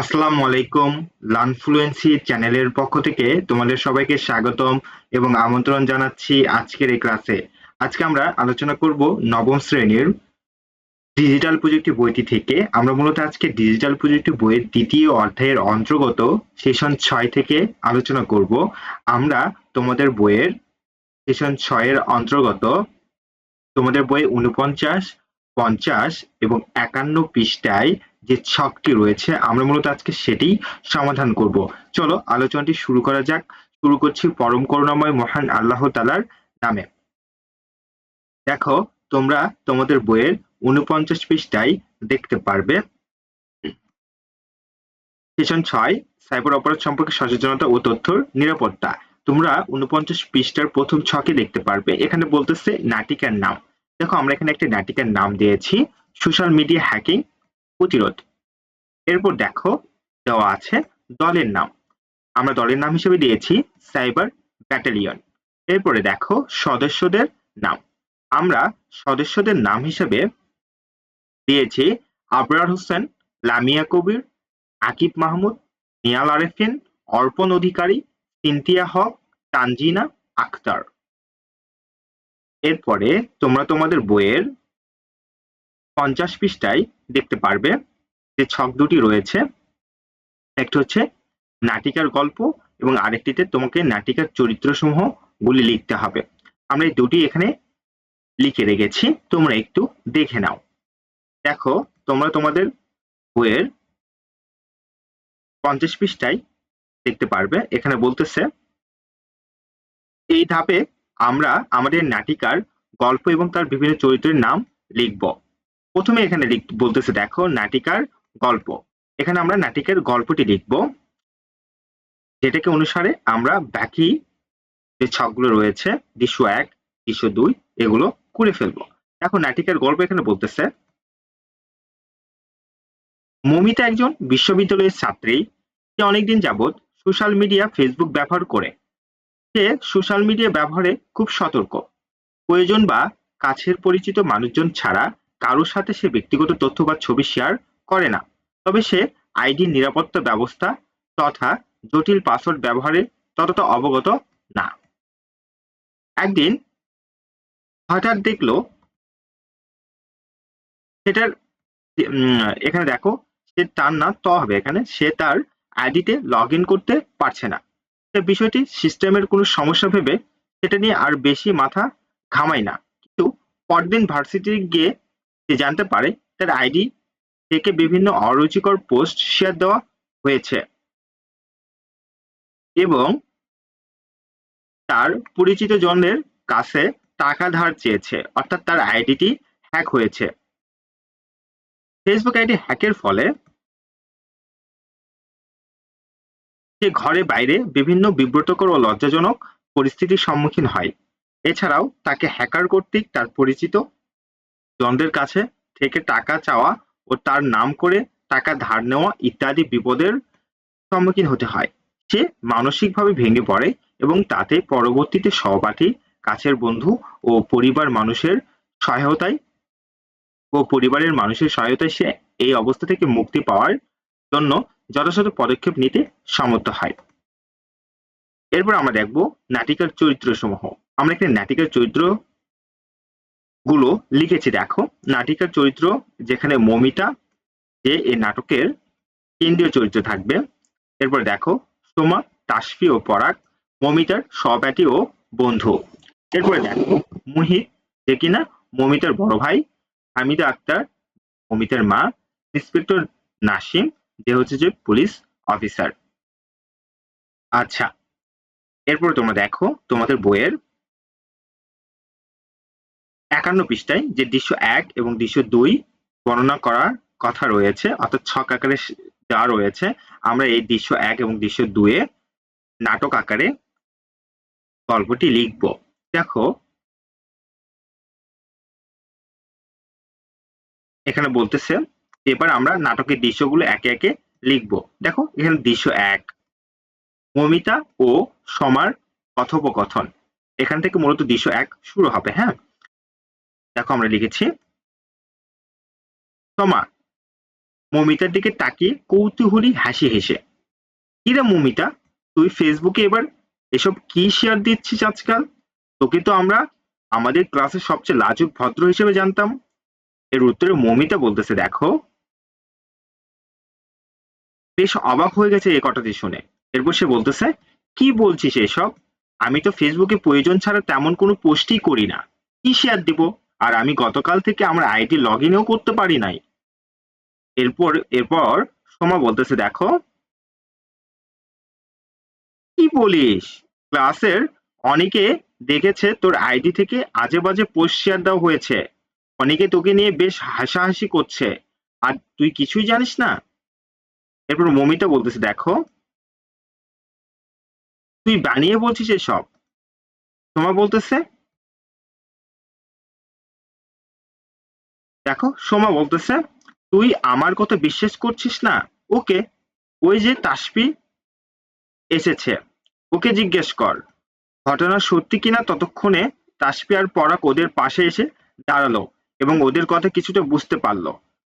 আসসালামু আলাইকুম লার্নফ্লুয়েন্সি চ্যানেলের পক্ষ থেকে তোমাদের সবাইকে স্বাগতম এবং আমন্ত্রণ জানাচ্ছি আজকের এই ক্লাসে। আজকে আমরা আলোচনা করব নবম শ্রেণির ডিজিটাল প্রযুক্তি বইটি থেকে। আমরা মূলত আজকে ডিজিটাল প্রযুক্তি বইয়ের দ্বিতীয় অধ্যায়ের অন্তর্গত সেশন ছয় থেকে আলোচনা করব। আমরা তোমাদের বইয়ের সেশন ছয়ের অন্তর্গত তোমাদের বইয়ে উনপঞ্চাশ পঞ্চাশ এবং একান্ন পৃষ্ঠায় যে ছকটি রয়েছে, আমরা মূলত আজকে সেটি সমাধান করব। চলো আলোচনাটি শুরু করা যাক। শুরু করছি পরম করুণাময় মহান আল্লাহ তালার নামে। দেখো, তোমরা তোমাদের বইয়ের উনপঞ্চাশ পৃষ্ঠায় দেখতে পারবে। সেশন ছয়, সাইবার অপরাধ সম্পর্কে সচেতনতা ও তথ্যর নিরাপত্তা। তোমরা উনপঞ্চাশ পৃষ্ঠার প্রথম ছকে দেখতে পারবে। এখানে বলতেছে নাটিকার নাম। দেখো আমরা এখানে একটি নাটিকার নাম দিয়েছি সোশ্যাল মিডিয়া হ্যাকিং প্রতিরোধ। এরপর দেখো দেওয়া আছে দলের নাম। আমরা দলের নাম হিসেবে দিয়েছি সাইবার ব্যাটালিয়ন এরপরে দেখো সদস্যদের নাম। আমরা সদস্যদের নাম হিসেবে দিয়েছি আবরার হোসেন, লামিয়া কবির, আকিব মাহমুদ, নিয়াল আরেফিন, অর্পণ অধিকারী, সিনথিয়া হক, তানজিনা আক্তার এরপরে তোমরা তোমাদের বইয়ের পঞ্চাশ পৃষ্ঠায় দেখতে পারবে যে ছক দুটি রয়েছে। একটা হচ্ছে নাটিকার গল্প এবং আরেকটিতে তোমাকে নাটিকার চরিত্রসমূহ গুলি লিখতে হবে। আমরা এই দুটি এখানে লিখে রেখেছি, তোমরা একটু দেখে নাও। দেখো, তোমরা তোমাদের বইয়ের পঞ্চাশ পৃষ্ঠায় দেখতে পারবে, এখানে বলতেছে, এই ধাপে আমরা আমাদের নাটিকার গল্প এবং তার বিভিন্ন চরিত্রের নাম লিখব। প্রথমে এখানে বলতেছে, দেখো, নাটিকার গল্প। এখানে আমরা নাটিকার গল্পটি লিখব, যেটাকে অনুসারে আমরা বাকি যে ছকগুলো রয়েছে, দৃশ্য এক, দৃশ্য দুই, এগুলো করে ফেলব। এখন নাটিকার গল্প এখানে বলতেছে, মমিতা একজন বিশ্ববিদ্যালয়ের ছাত্রী। সে অনেকদিন যাবৎ সোশ্যাল মিডিয়া, ফেসবুক ব্যবহার করে। সে সোশ্যাল মিডিয়া ব্যবহারে খুব সতর্ক। প্রয়োজন বা কাছের পরিচিত মানুষজন ছাড়া কারোর সাথে সে ব্যক্তিগত তথ্য বা ছবি শেয়ার করে না। তবে সে আইডির নিরাপত্তা ব্যবস্থা তথা জটিল পাসওয়ার্ড ব্যবহারে ততটা অবগত না। একদিন হঠাৎ দেখল সেটার এখানে দেখো, সে তার না ত হবে এখানে, সে তার আইডিতে লগ ইন করতে পারছে না। বিষয়টি সিস্টেমের কোনো সমস্যা ভেবে সেটা নিয়ে আর বেশি মাথা ঘামায় না। কিন্তু পরদিন ভার্সিটি গিয়ে সে জানতে পারে তার আইডি থেকে বিভিন্ন অরুচিকর পোস্ট শেয়ার দেওয়া হয়েছে। এবং তার পরিচিত জনের কাছে টাকা ধার চেয়েছে, অর্থাৎ তার আইডিটি হ্যাক হয়েছে। ফেসবুক আইডি হ্যাকের ফলে সে ঘরে বাইরে বিভিন্ন বিব্রতকর ও লজ্জাজনক পরিস্থিতির সম্মুখীন হয়। এছাড়াও তাকে হ্যাকার কর্তৃক তার পরিচিত জনদের কাছে থেকে টাকা চাওয়া ও তার নাম করে টাকা ধার নেওয়া ইত্যাদি বিপদের সম্মুখীন হতে হয়। সে মানসিকভাবে ভেঙে পড়ে এবং তাতে পরবর্তীতে সহপাঠী, কাছের বন্ধু ও পরিবার মানুষের সহায়তায় ও পরিবারের মানুষের সহায়তায় সে এই অবস্থা থেকে মুক্তি পাওয়ার জন্য যথাযথ পদক্ষেপ নিতে সমর্থ হয়। এরপর আমরা দেখব নাটিকার চরিত্র সমূহ আমরা এখানে নাটিকার চরিত্রগুলো লিখেছি, দেখো। নাটিকার চরিত্র যেখানে মমিতা, যে এই নাটকের কেন্দ্রীয় চরিত্র থাকবে। এরপর দেখো, সোমা, তাসফি ও পরাগ, মমিতার সহপাঠী ও বন্ধু। এরপরে দেখো মুহিত যে কিনা মমিতার বড় ভাই, হামিদা আক্তার, মমিতার মা, ইন্সপেক্টর নাসিম যে হচ্ছে যে পুলিশ অফিসার আচ্ছা এরপর তোমরা দেখো তোমাদের বইয়ের একান্ন পৃষ্ঠায় যে দৃশ্য এক এবং দৃশ্য দুই বর্ণনা করার কথা রয়েছে, অর্থাৎ ছক আকারে দেওয়া রয়েছে, আমরা এই দৃশ্য এক এবং দৃশ্য দুয়ে নাটক আকারে গল্পটি লিখব। দেখো, এখানে বলতেছে এবার আমরা নাটকের দৃশ্যগুলো একে একে লিখব। দেখো, এখানে দৃশ্য এক, মমিতা ও সমার কথোপকথন। এখান থেকে মূলত দৃশ্য এক শুরু হবে হ্যাঁ? দেখো, আমরা লিখেছি সমা মমিতার দিকে তাকিয়ে কৌতূহলী হাসি হেসে কিরে মমিতা, তুই ফেসবুকে এবার এসব কি শেয়ার দিচ্ছিস আজকাল? তোকে তো আমরা আমাদের ক্লাসের সবচেয়ে লাজুক ভদ্র হিসেবে জানতাম। এর উত্তরে মমিতা বলতেছে, দেখো বেশ অবাক হয়ে গেছে এ কথাটি শুনে। এরপর সে বলতেছে, কি বলছিস এসব? আমি তো ফেসবুকে প্রয়োজন ছাড়া তেমন কোনো পোস্টই করি না। কি শেয়ার দিব? আর আমি গতকাল থেকে আমার আইডি লগ ইনও করতে পারি নাই। এরপর এরপর সোমা বলতেছে, দেখো, কি বলিস? ক্লাসের অনেকে দেখেছে তোর আইডি থেকে আজে বাজে পোস্ট শেয়ার দেওয়া হয়েছে। অনেকে তোকে নিয়ে বেশ হাসাহাসি করছে। আর তুই কিছুই জানিস না? এরপর মমিতা বলতেছে, দেখো, তুই বানিয়ে বলছিস এসব। সোমা বলতেছে, দেখো, সোমা বলতেছে, তুই আমার কথা বিশ্বাস করছিস না? ওকে, ওই যে তাসপি এসেছে, ওকে জিজ্ঞেস কর। ঘটনা সত্যি কিনা ততক্ষণে তাসপি আর পরাক ওদের পাশে এসে দাঁড়াল এবং ওদের কথা কিছুটা বুঝতে পারল।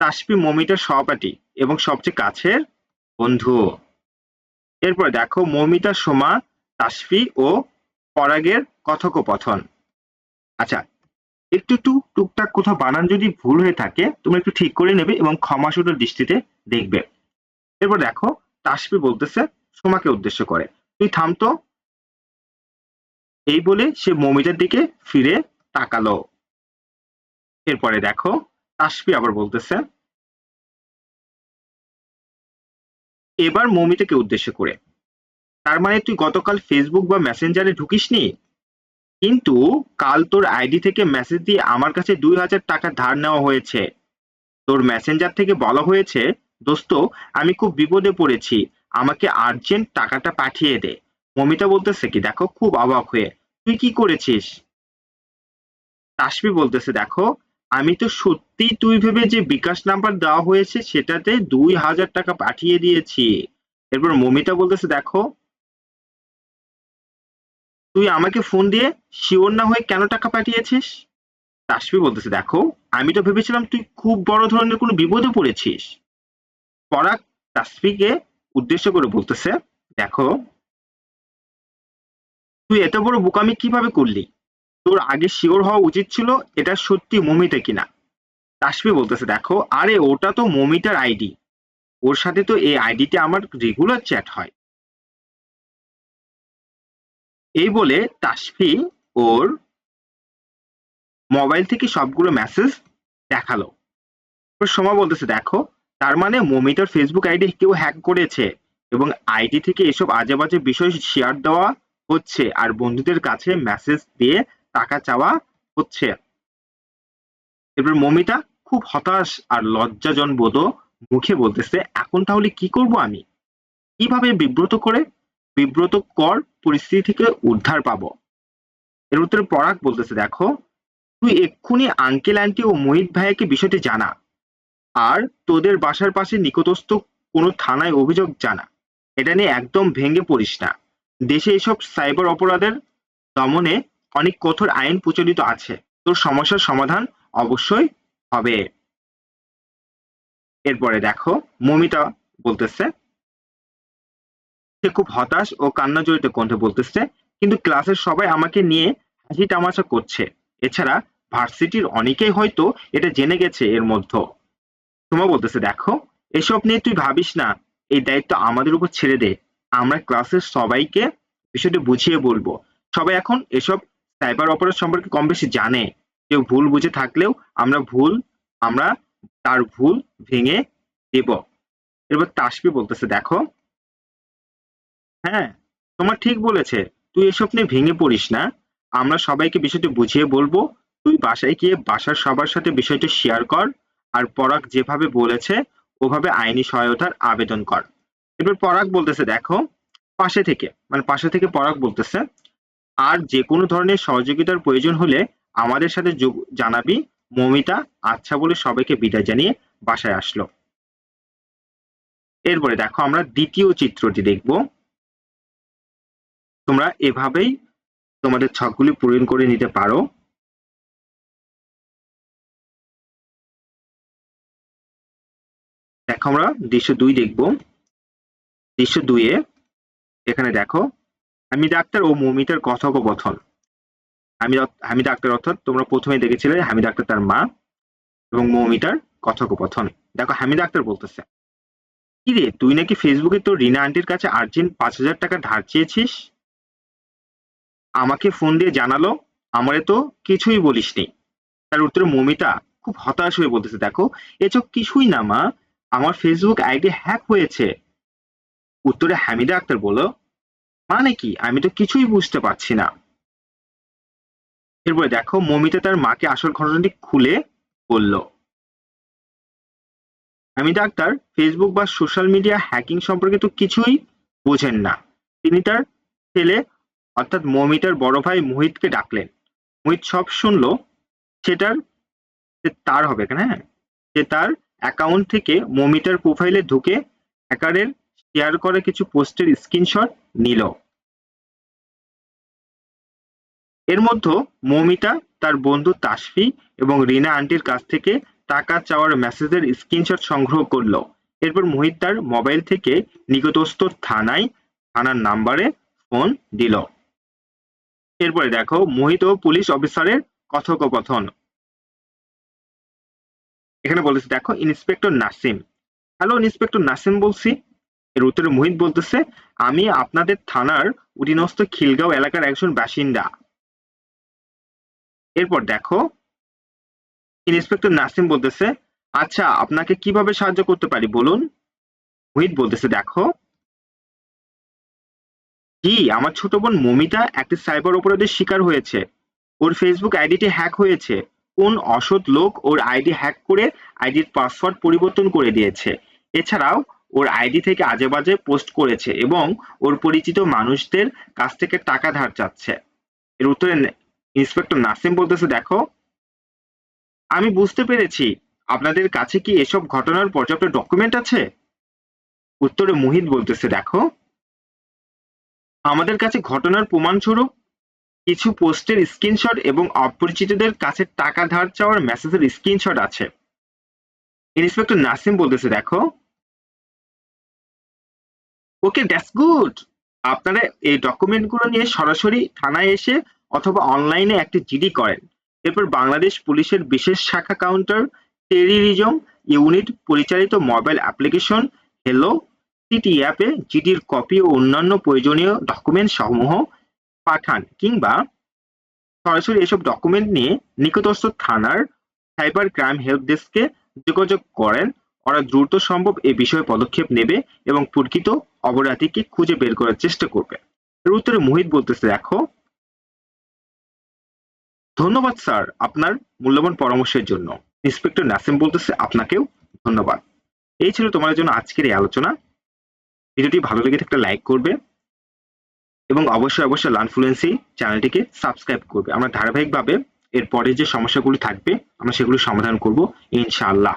তাসপি, মমিতার সহপাঠী এবং সবচেয়ে কাছের বন্ধু। এরপর দেখো মৌমিতা, সোমা, তাসফি ও পরাগের কথোপকথন। আচ্ছা একটু একটু টুকটাক কোথাও বানান যদি ভুল হয়ে থাকে তুমি একটু ঠিক করে নেবে এবং ক্ষমাসুর দৃষ্টিতে দেখবে। এরপর দেখো, তাসফি বলতেছে, সোমাকে উদ্দেশ্য করে। তুই থামতো এই বলে সে মমিতার দিকে ফিরে তাকালো। এরপরে দেখো, তাসফি আবার বলতেছে এবার মমিতাকে উদ্দেশ্য করে। তার মানে তুই গতকাল ফেসবুক বা মেসেঞ্জারে ঢুকিসনি? কিন্তু কাল তোর আইডি থেকে মেসেজ দিয়ে আমার কাছে দুই হাজার টাকা ধার নেওয়া হয়েছে। তোর মেসেঞ্জার থেকে বলা হয়েছে, দোস্ত, আমি খুব বিপদে পড়েছি। আমাকে আর্জেন্ট টাকাটা পাঠিয়ে দে। মমিতা বলতেছে কি, দেখো, খুব অবাক হয়ে। তুই কি করেছিস? তাসবি বলতেছে, দেখো আমি তো সত্যি তুই ভেবে যে বিকাশ নাম্বার দেওয়া হয়েছে সেটাতে দুই হাজার টাকা পাঠিয়ে দিয়েছি। এরপর মমিতা বলতেছে, দেখো, তুই আমাকে ফোন দিয়ে শিওর না হয়ে কেন টাকা পাঠিয়েছিস? তাসফি বলতেছে, দেখো, আমি তো ভেবেছিলাম তুই খুব বড় ধরনের কোনো বিপদে পড়েছিস। পরাগ তাসফিকে উদ্দেশ্য করে বলতেছে, দেখো, তুই এত বড় বোকামি কীভাবে করলি? তোর আগে শিওর হওয়া উচিত ছিল এটা সত্যি মমিতা কিনা। তাসফি বলতেছে, দেখো, আরে ওটা তো মমিতার আইডি। ওর সাথে তো এই আইডিতে আমার রেগুলার চ্যাট হয়। এই বলে তাসফি ওর মোবাইল থেকে সবগুলো মেসেজ দেখাল। সময় বলতেছে, দেখো, তার মানে মমিতার ফেসবুক আইডি কেউ হ্যাক করেছে এবং আইডি থেকে এসব আজে বাজে বিষয় শেয়ার দেওয়া হচ্ছে আর বন্ধুদের কাছে মেসেজ দিয়ে টাকা চাওয়া হচ্ছে। এবার মমিতা খুব হতাশ আর লজ্জাজন বোধ মুখে বলতেছে, এখন তাহলে কি করব আমি? কীভাবে বিব্রত করে বিব্রত কর পরিস্থিতি থেকে উদ্ধার পাবো? এর উত্তরে পরাগ বলতেছে, দেখো, তুই এক্ষুনি আঙ্কেল আন্টি ও মোহিত ভাইয়াকে বিষয়টি জানা আর তোদের বাসার পাশে নিকটস্থ কোনো থানায় অভিযোগ জানা। এটা নিয়ে একদম ভেঙে পড়িস না। দেশে এসব সাইবার অপরাধের দমনে অনেক কঠোর আইন প্রচলিত আছে। তোর সমস্যার সমাধান অবশ্যই হবে। এরপরে দেখো, মমিতা বলতেছে, সে খুব হতাশ ও কান্না জড়িত কণ্ঠে বলতেছে, কিন্তু ক্লাসের সবাই আমাকে নিয়ে হাসি তামাশা করছে। এছাড়া ভার্সিটির অনেকেই হয়তো এটা জেনে গেছে এর মধ্যে। তোমা বলতেছে, দেখো, এসব নিয়ে তুই ভাবিস না। এই দায়িত্ব আমাদের উপর ছেড়ে দে। আমরা ক্লাসের সবাইকে বিষয়টি বুঝিয়ে বলব। সবাই এখন এসব সাইবার অপরাধ সম্পর্কে কম বেশি জানে। কেউ ভুল বুঝে থাকলেও আমরা ভুল, আমরা তার ভুল ভেঙে দেব। এবার তাসবি বলতেছে, দেখো হ্যাঁ তোমার ঠিক বলেছে। তুই এসব নিয়ে ভেঙে পড়িস না। আমরা সবাইকে বিষয়টি বুঝিয়ে বলব। তুই বাসায় গিয়ে বাসার সবার সাথে বিষয়টি শেয়ার কর আর পরাগ যেভাবে বলেছে, ওভাবে আইনি সহায়তার আবেদন কর। এবার পরাগ বলতেছে, দেখো, পাশে থেকে মানে পাশে থেকে পরাগ বলতেছে আর যে কোনো ধরনের সহযোগিতার প্রয়োজন হলে আমাদের সাথে জানাবি। মমিতা আচ্ছা বলে সবাইকে বিদায় জানিয়ে বাসায় আসলো। এরপরে দেখো আমরা দ্বিতীয় চিত্রটি দেখব। তোমরা এভাবেই তোমাদের ছকগুলি পূরণ করে নিতে পারো। দেখো আমরা দৃশ্য দুই দেখব। দৃশ্য দুইয়ে এখানে দেখো আমি ডাক্তার ও মৌমিতার কথোপকথন। আমি হামিদ আক্তার অর্থাৎ তোমরা প্রথমে দেখেছিলে হামিদ আক্তার তার মা এবং মৌমিতার কথোপকথন। দেখো হামিদ আক্তার বলতেছে, কি রে, তুই নাকি ফেসবুকে তোর রিনা আন্টির কাছে আর্জেন্ট পাঁচ হাজার টাকা ধার চেয়েছিস? আমাকে ফোন দিয়ে জানালো, আমারে তো কিছুই বলিসনি। তার উত্তরে মৌমিতা খুব হতাশ হয়ে বলতেছে, দেখো এসব কিছুই না মা, আমার ফেসবুক আইডি হ্যাক হয়েছে। উত্তরে হামিদা আক্তার বলল মানে কি? আমি তো কিছুই বুঝতে পারছি না। এরপরে দেখো, মমিতা তার মাকে আসল ঘটনাটি খুলে বলল। আমি ডাক্তার ফেসবুক বা সোশ্যাল মিডিয়া হ্যাকিং সম্পর্কে তো কিছুই বোঝেন না। তিনি তার ছেলে, অর্থাৎ মমিতার বড় ভাই মোহিতকে ডাকলেন। মোহিত সব শুনলো সেটার তার হবে কেন হ্যাঁ? সে তার অ্যাকাউন্ট থেকে মমিতার প্রোফাইলে ঢুকে হ্যাকারের শেয়ার করা কিছু পোস্টের স্ক্রিনশট নিল। এর মধ্যে মৌমিতা, তার বন্ধু তাসফি এবং রিনা আন্টির কাছ থেকে টাকা চাওয়ার মেসেজের স্ক্রিনশট সংগ্রহ করল। এরপর মোহিত তার মোবাইল থেকে নিকটস্থ থানায়, থানার নাম্বারে ফোন দিল। এরপরে দেখো, মোহিত ও পুলিশ অফিসারের কথোপকথন। এখানে বলেছে, দেখো, inspector Nasim. Hello, inspector Nasim বলছি। এর উত্তরে মোহিত বলতেছে, আমি আপনাদের থানার অধীনস্থ খিলগাঁও এলাকার একজন বাসিন্দা। এরপর দেখো, ইন্সপেক্টর নাসিম বলতেছে আচ্ছা আপনাকে কীভাবে সাহায্য করতে পারি বলুন? মোহিত বলতেছে, দেখো, জি, আমার ছোট বোন মমিতা একটি সাইবার অপরাধের শিকার হয়েছে। ওর ফেসবুক আইডিটি হ্যাক হয়েছে। কোন অসৎ লোক ওর আইডি হ্যাক করে আইডির পাসওয়ার্ড পরিবর্তন করে দিয়েছে। এছাড়াও ওর আইডি থেকে আজে বাজে পোস্ট করেছে এবং ওর পরিচিত মানুষদের কাছ থেকে টাকা ধার চাচ্ছে। এর উত্তরে ইন্সপেক্টর নাসিম বলতেছে, দেখো, আমি বুঝতে পেরেছি, আপনাদের কাছে কি এসব ঘটনার পর্যাপ্ত ডকুমেন্ট আছে? উত্তরে মোহিত বলতেছে, দেখো, আমাদের কাছে ঘটনার প্রমাণস্বরূপ কিছু পোস্টের স্ক্রিনশট এবং অপরিচিতদের কাছে টাকা ধার চাওয়ার মেসেজের স্ক্রিনশট আছে। ইন্সপেক্টর নাসিম বলতেছে, দেখো ওকে দ্যাটস গুড আপনারা এই ডকুমেন্টগুলো নিয়ে সরাসরি থানায় এসে অথবা অনলাইনে একটি জিডি করেন। এরপর বাংলাদেশ পুলিশের বিশেষ শাখা কাউন্টার টেরিরিজম ইউনিট পরিচালিত মোবাইল অ্যাপ্লিকেশন হেলো সিটি অ্যাপে জিডির কপি ও অন্যান্য প্রয়োজনীয় ডকুমেন্ট সমূহ পাঠান কিংবা সরাসরি এসব ডকুমেন্ট নিয়ে নিকটস্থ থানার সাইবার ক্রাইম হেল্প ডেস্কে যোগাযোগ করেন ওরা দ্রুত সম্ভব এ বিষয়ে পদক্ষেপ নেবে এবং প্রকৃত অপরাধীকে খুঁজে বের করার চেষ্টা করবে। এর উত্তরে মোহিত বলতেছে, দেখো, ধন্যবাদ স্যার আপনার মূল্যবান পরামর্শের জন্য। ইন্সপেক্টর নাসিম বলতেছে, আপনাকেও ধন্যবাদ। এই ছিল তোমাদের জন্য আজকের এই আলোচনা। ভিডিওটি ভালো লেগে থাকলে লাইক করবে এবং অবশ্যই অবশ্যই লার্নফ্লুয়েন্সি চ্যানেলটিকে সাবস্ক্রাইব করবে। আমরা ধারাবাহিকভাবে এর পরে যে সমস্যাগুলি থাকবে, আমরা সেগুলি সমাধান করব, ইনশাআল্লাহ।